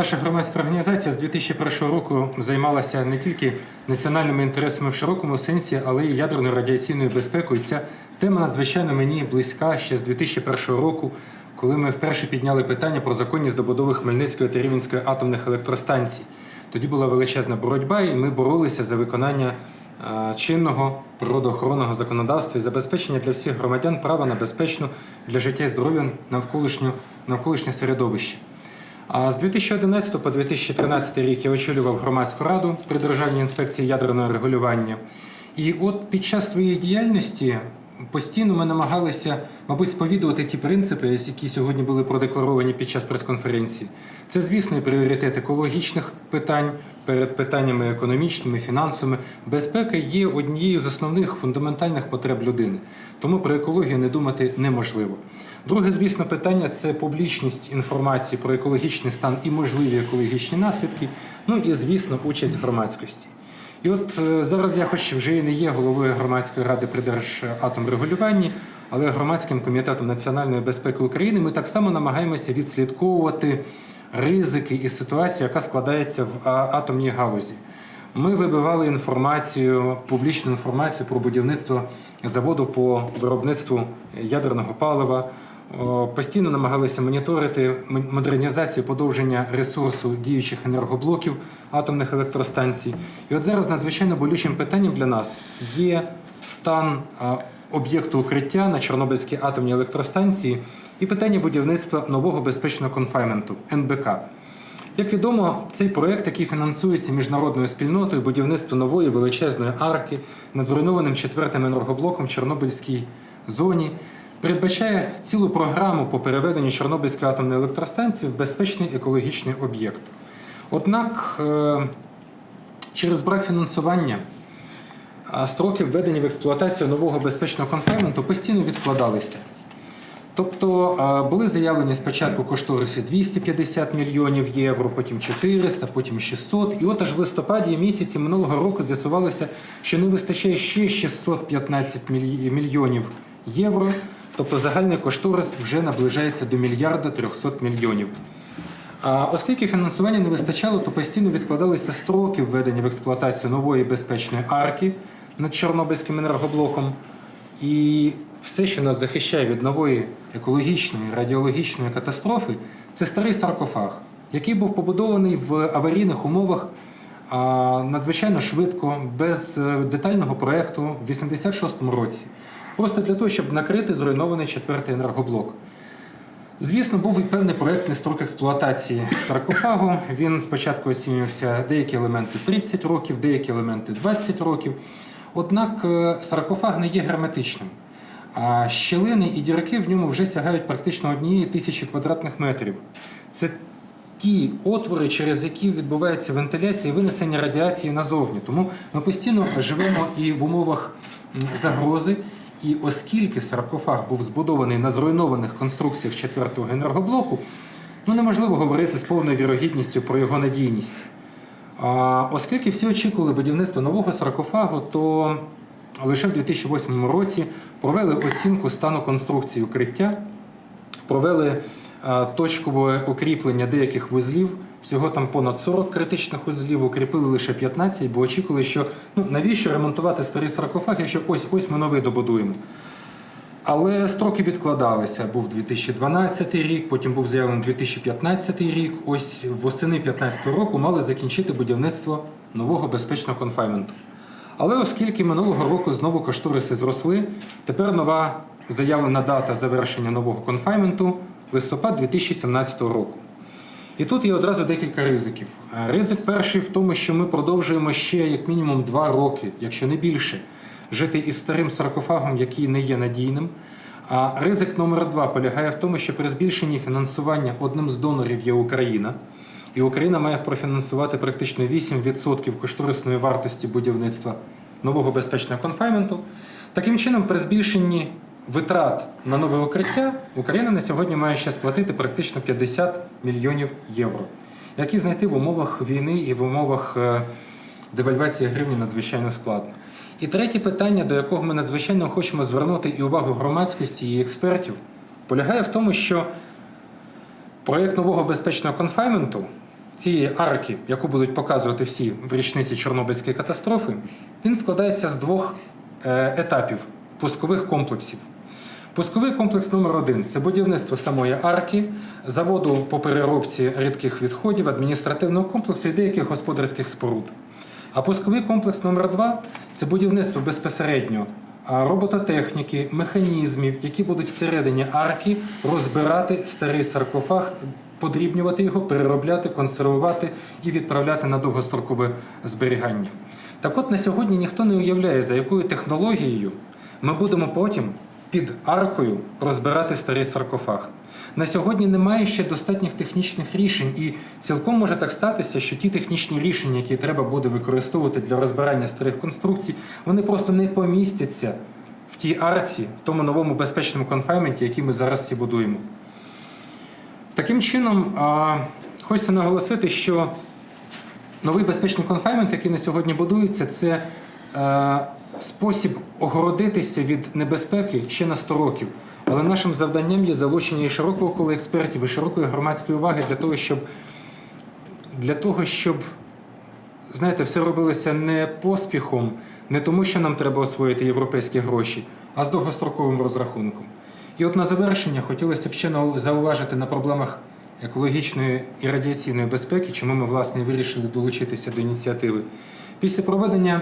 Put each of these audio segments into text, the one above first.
Наша громадська організація з 2001 року займалася не тільки національними інтересами в широкому сенсі, але й ядерною радіаційною безпекою. Ця тема надзвичайно мені близька ще з 2001 року, коли ми вперше підняли питання про законність добудови Хмельницької та Рівненської атомних електростанцій. Тоді була величезна боротьба, і ми боролися за виконання е, чинного природоохоронного законодавства і забезпечення для всіх громадян права на безпечну для життя і здоров'я навколишнє середовище. А з 2011 по 2013 рік я очолював громадську раду при Державній інспекції ядерного регулювання. І от під час своєї діяльності постійно ми намагалися, мабуть, сповідувати ті принципи, які сьогодні були продекларовані під час прес-конференції. Це, звісно, і пріоритет екологічних питань перед питаннями економічними, фінансовими. Безпека є однією з основних фундаментальних потреб людини. Тому про екологію не думати неможливо. Друге, звісно, питання це публічність інформації про екологічний стан і можливі екологічні наслідки. Ну і, звісно, участь громадськості. І от е, зараз я, хоч вже і не є головою громадської ради при Держатомрегулюванні, але громадським комітетом національної безпеки України ми так само намагаємося відслідковувати ризики і ситуацію, яка складається в атомній галузі. Ми вибивали інформацію, публічну інформацію про будівництво заводу по виробництву ядерного палива. Постійно намагалися моніторити модернізацію подовження ресурсу діючих енергоблоків атомних електростанцій. І от зараз надзвичайно болючим питанням для нас є стан об'єкту укриття на Чорнобильській атомній електростанції і питання будівництва нового безпечного конфайменту НБК. Як відомо, цей проект, який фінансується міжнародною спільнотою, будівництво нової величезної арки над зруйнованим четвертим енергоблоком в Чорнобильській зоні, передбачає цілу програму по переведенню Чорнобильської атомної електростанції в безпечний екологічний об'єкт. Однак е, через брак фінансування строки введення в експлуатацію нового безпечного конфайменту постійно відкладалися. Тобто були заявлені спочатку кошториси 250 мільйонів євро, потім 400, потім 600. І от аж в листопаді місяці минулого року з'ясувалося, що не вистачає ще 615 мільйонів євро. Тобто загальний кошторис вже наближається до мільярда 300 мільйонів. А оскільки фінансування не вистачало, то постійно відкладалися строки введення в експлуатацію нової безпечної арки над Чорнобильським енергоблоком. І все, що нас захищає від нової екологічної радіологічної катастрофи, це старий саркофаг, який був побудований в аварійних умовах надзвичайно швидко, без е, детального проєкту в 86-му році. Просто для того, щоб накрити зруйнований четвертий енергоблок. Звісно, був і певний проєктний строк експлуатації саркофагу. Він спочатку оцінювався деякі елементи 30 років, деякі елементи 20 років. Однак е, саркофаг не є герметичним. А щілини і дірки в ньому вже сягають практично однієї тисячі квадратних метрів. Це ті отвори, через які відбувається вентиляція і винесення радіації назовні. Тому ми постійно живемо і в умовах загрози. І оскільки саркофаг був збудований на зруйнованих конструкціях четвертого енергоблоку, ну неможливо говорити з повною вірогідністю про його надійність. А, оскільки всі очікували будівництва нового саркофагу, то лише в 2008 році провели оцінку стану конструкції укриття, провели точкове укріплення деяких вузлів. Всього там понад 40 критичних вузлів, укріпили лише 15, бо очікували, що ну навіщо ремонтувати старий саркофаг, якщо ось ось ми новий добудуємо. Але строки відкладалися. Був 2012 рік, потім був заявлений 2015 рік. Ось восени 2015 року мали закінчити будівництво нового безпечного конфайменту. Але оскільки минулого року знову кошториси зросли, тепер нова заявлена дата завершення нового конфайменту листопад 2017 року. І тут є одразу декілька ризиків. Е, Ризик перший в тому, що ми продовжуємо ще як мінімум два роки, якщо не більше, жити із старим саркофагом, який не є надійним. А ризик номер два полягає в тому, що при збільшенні фінансування одним з донорів є Україна. І Україна має профінансувати практично 8% кошторисної вартості будівництва нового безпечного конфайменту. Таким чином, при збільшенні витрат на нове укриття Україна на сьогодні має ще сплатити практично 50 мільйонів євро, які знайти в умовах війни і в умовах е, девальвації гривні надзвичайно складно. І третє питання, до якого ми надзвичайно хочемо звернути і увагу громадськості і експертів, полягає в тому, що проєкт нового безпечного конфайменту цієї арки, яку будуть показувати всі в річниці Чорнобильської катастрофи, він складається з двох е, етапів пускових комплексів. Пусковий комплекс номер один це будівництво самої арки, заводу по переробці рідких відходів, адміністративного комплексу і деяких господарських споруд. А пусковий комплекс номер два це будівництво безпосередньо робототехніки, механізмів, які будуть всередині арки розбирати старий саркофаг, подрібнювати його, переробляти, консервувати і відправляти на довгострокове зберігання. Так от на сьогодні ніхто не уявляє, за якою технологією ми будемо потім під аркою розбирати старий саркофаг. На сьогодні немає ще достатніх технічних рішень, і цілком може так статися, що ті технічні рішення, які треба буде використовувати для розбирання старих конструкцій, вони просто не помістяться в тій арці, в тому новому безпечному конфайменті, який ми зараз всі будуємо. Таким чином, хочеться наголосити, що новий безпечний конфаймент, який на сьогодні будується, це е, спосіб огородитися від небезпеки ще на 100 років. Але нашим завданням є залучення і широкого кола експертів, і широкої громадської уваги для того, щоб для того, щоб знаєте, все робилося не поспіхом, не тому, що нам треба освоїти європейські гроші, а з довгостроковим розрахунком. І от на завершення хотілося б ще зауважити на проблемах екологічної і радіаційної безпеки, чому ми власне вирішили долучитися до ініціативи. Після проведення,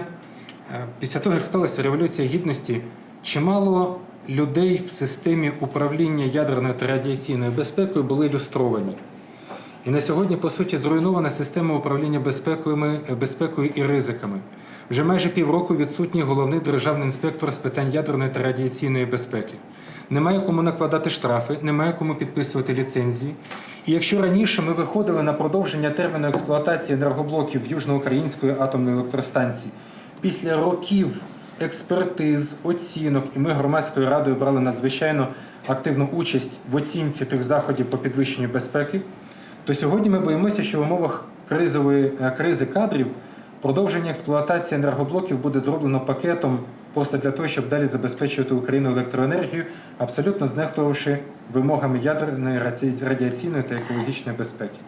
після того, як сталася революція гідності, чимало людей в системі управління ядерною та радіаційною безпекою були ілюстровані. І на сьогодні, по суті, зруйнована система управління безпекою, безпекою і ризиками. Вже майже півроку відсутній головний державний інспектор з питань ядерної та радіаційної безпеки. Немає кому накладати штрафи, немає кому підписувати ліцензії. І якщо раніше ми виходили на продовження терміну експлуатації енергоблоків Южноукраїнської атомної електростанції після років експертиз, оцінок, і ми громадською радою брали надзвичайно активну участь в оцінці тих заходів по підвищенню безпеки, то сьогодні ми боїмося, що в умовах кризової е, кризи кадрів продовження експлуатації енергоблоків буде зроблено пакетом просто для того, щоб далі забезпечувати Україну електроенергію, абсолютно знехтувавши вимогами ядерної, радіаційної та екологічної безпеки.